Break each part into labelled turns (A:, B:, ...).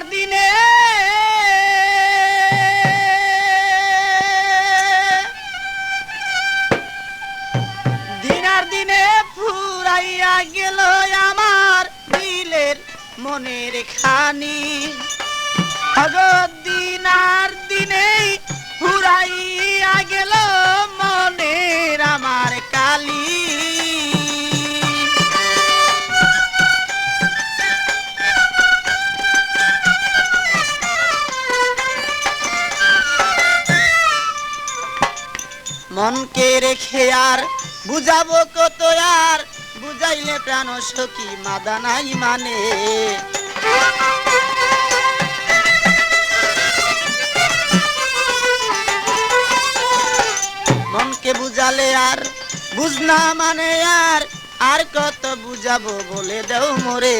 A: আর দিনে দিন আর দিনে ফুরাইয়া গেল আমার দিলের মনের খানি। ভগৎ দিন ফুরাইয়া মনকে রেখে আর বুঝাবো কত আর। বুঝাইলে প্রাণ সখী মাদা নাই মানে। মনকে বুঝালে আর বুঝনা মানে আর। আর কত বুঝাবো বলে দেও মোরে।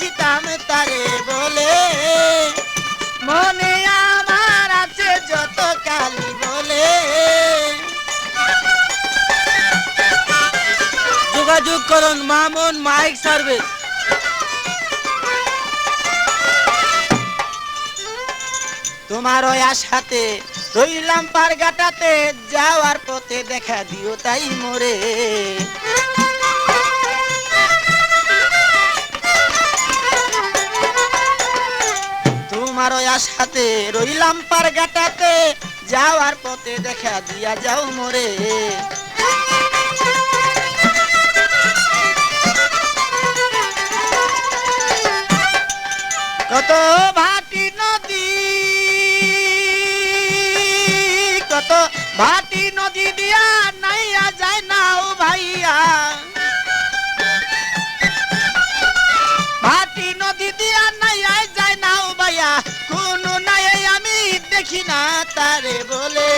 A: দেখিতাম তারে বলে। মনে আমার আছে যত কালি বলে।
B: যোগাযোগ করুন, মামুন মাইক সার্ভিস
A: তোমার ওই রইলাম পারগাটাতে, যাওয়ার পথে দেখা দিও তাই মোরে। আশাতে রইলাম পারগাটাতে যাওয়ার পথে দেখা দিয়া যাও মোরে। কত ভাটি নদী, কত ভাটি নদী দিয়া নাইয়া যায় নাও ভাইয়া। ভাটি নদী দিয়া নাইয়া তারে বলে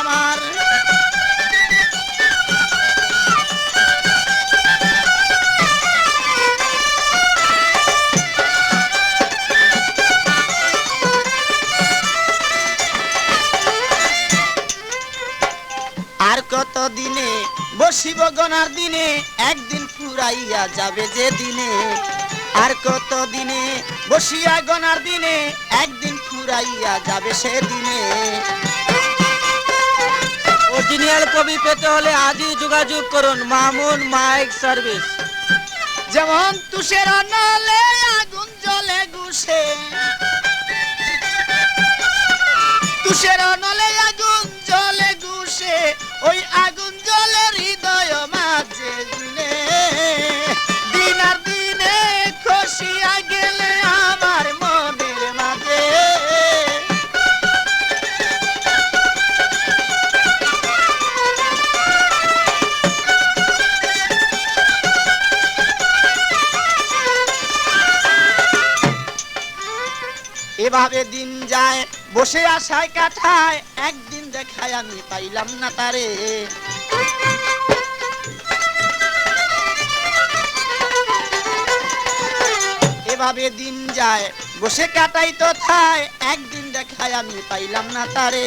A: আমার। আর কত দিনে বসিব গনার দিনে? একদিন ফুরাইয়া যাবে যে দিনে। আর কত দিনে বসিয়া গনার দিনে? একদিন ফুরাইয়া যাবে সেদিনে।
B: অরিজিনাল কবি পেতে হলে আজই যোগাযোগ করুন মামুন মাইক সার্ভিস।
A: যেমন তুষের নলে আগুন জ্বলে গুছে তুষের এভাবে দিন যায়, বসে আশায় কাঠায়, একদিন দেখায় আমি পাইলাম না তারে। এভাবে দিন যায়, বসে কাটাই তো থায় একদিন দেখায় আমি পাইলাম না তারে।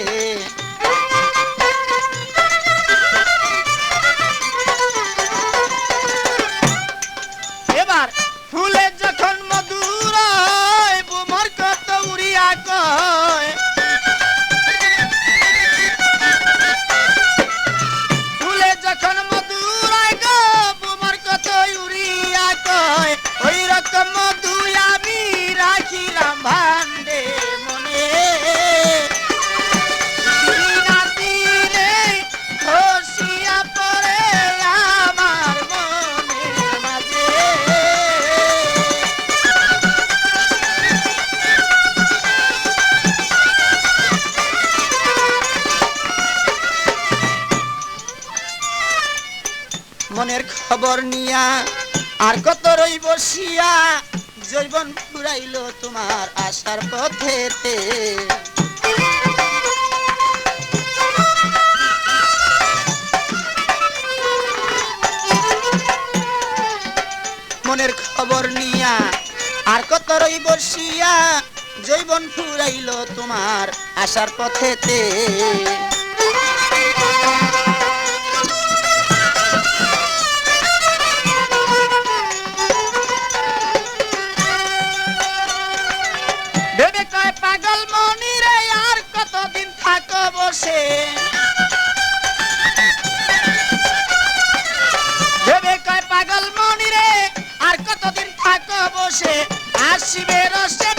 A: মনের খবর নিয়া, আর কত রই বসিয়া জৈবন ফুরাইল তোমার আশার পথে মনের খবর নিয়া, আর কত রই বসিয়া জৈবন ফুরাইল তোমার আশার পথেতে। বসে ভেবে কয় পাগল মনিরে আর কতদিন থাকো বসে আসিবে রসে